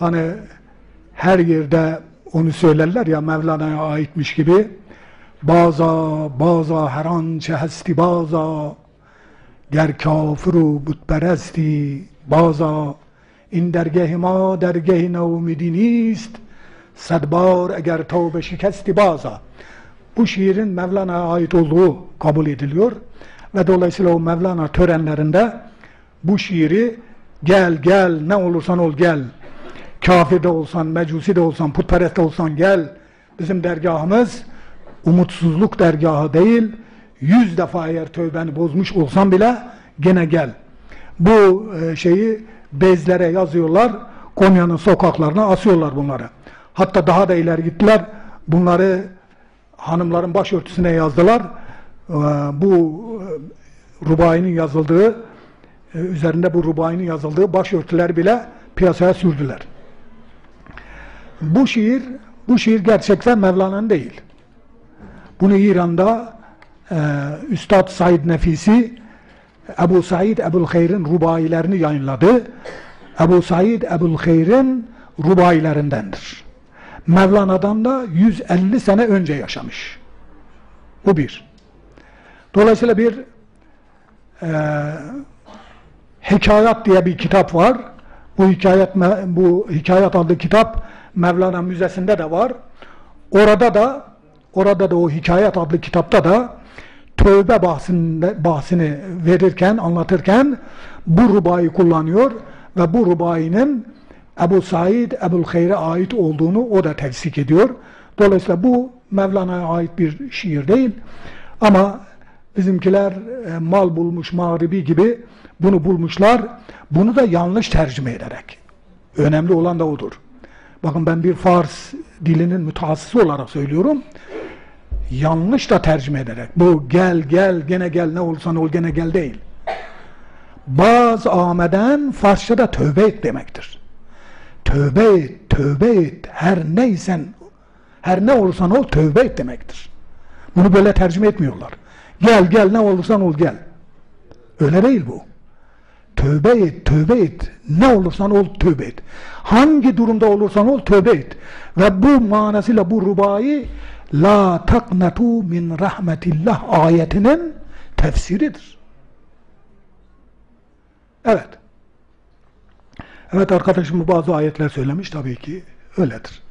hani her yerde onu söylerler ya Mevlana'ya aitmiş gibi baza baza her an çe hesti baza ger kafiru butperesتی baza این درگه ما درگه نومیدی نیست صد بار eğer tövbe şikesti baza bu şiirin Mevlana'ya ait olduğu kabul ediliyor ve dolayısıyla o Mevlana törenlerinde bu şiiri gel gel ne olursan ol gel kafir de olsan, mecusi de olsan, putperest de olsan gel. Bizim dergahımız umutsuzluk dergahı değil. Yüz defa eğer tövbeni bozmuş olsan bile gene gel. Bu e, şeyi bezlere yazıyorlar Konya'nın sokaklarına asıyorlar bunları. Hatta daha da ileri gittiler. Bunları hanımların başörtüsüne yazdılar. E, bu e, rubayinin yazıldığı üzerinde bu rubayinin yazıldığı başörtüler bile piyasaya sürdüler bu şiir bu şiir gerçekten Mevlana'nın değil bunu İran'da e, Üstad Said Nefisi Ebu Said Ebul Hayr'in rubailerini yayınladı. Ebu Said Ebul Hayr'in rubailerindendir. Mevlana'dan da 150 sene önce yaşamış. Bu bir. Dolayısıyla bir e, Hikayat diye bir kitap var. Bu hikayet bu hikayet adlı kitap Mevlana Müzesi'nde de var. Orada da orada da o hikayet adlı kitapta da tövbe bahsinde, bahsini verirken, anlatırken bu rubayı kullanıyor ve bu rubayinin Ebu Said Ebu'l Hayr'e ait olduğunu o da teksik ediyor. Dolayısıyla bu Mevlana'ya ait bir şiir değil. Ama bizimkiler e, mal bulmuş mağribi gibi bunu bulmuşlar. Bunu da yanlış tercüme ederek. Önemli olan da odur. Bakın ben bir Fars dilinin mütehassısı olarak söylüyorum. Yanlış da tercüme ederek. Bu gel gel gene gel ne olursan ol gene gel değil. Baz ameden Farsçada tövbe et demektir. Tövbe et, tövbe et. Her neysen, her ne olursan ol tövbe et demektir. Bunu böyle tercüme etmiyorlar. Gel gel ne olursan ol gel. Öyle değil bu. Tövbe et, tövbe et. Ne olursan ol tövbe et. Hangi durumda olursan ol tövbe et. Ve bu manasıyla bu rubayı La taknatu min rahmetillah ayetinin tefsiridir. Evet. Evet arkadaşım bazı ayetler söylemiş tabii ki öyledir.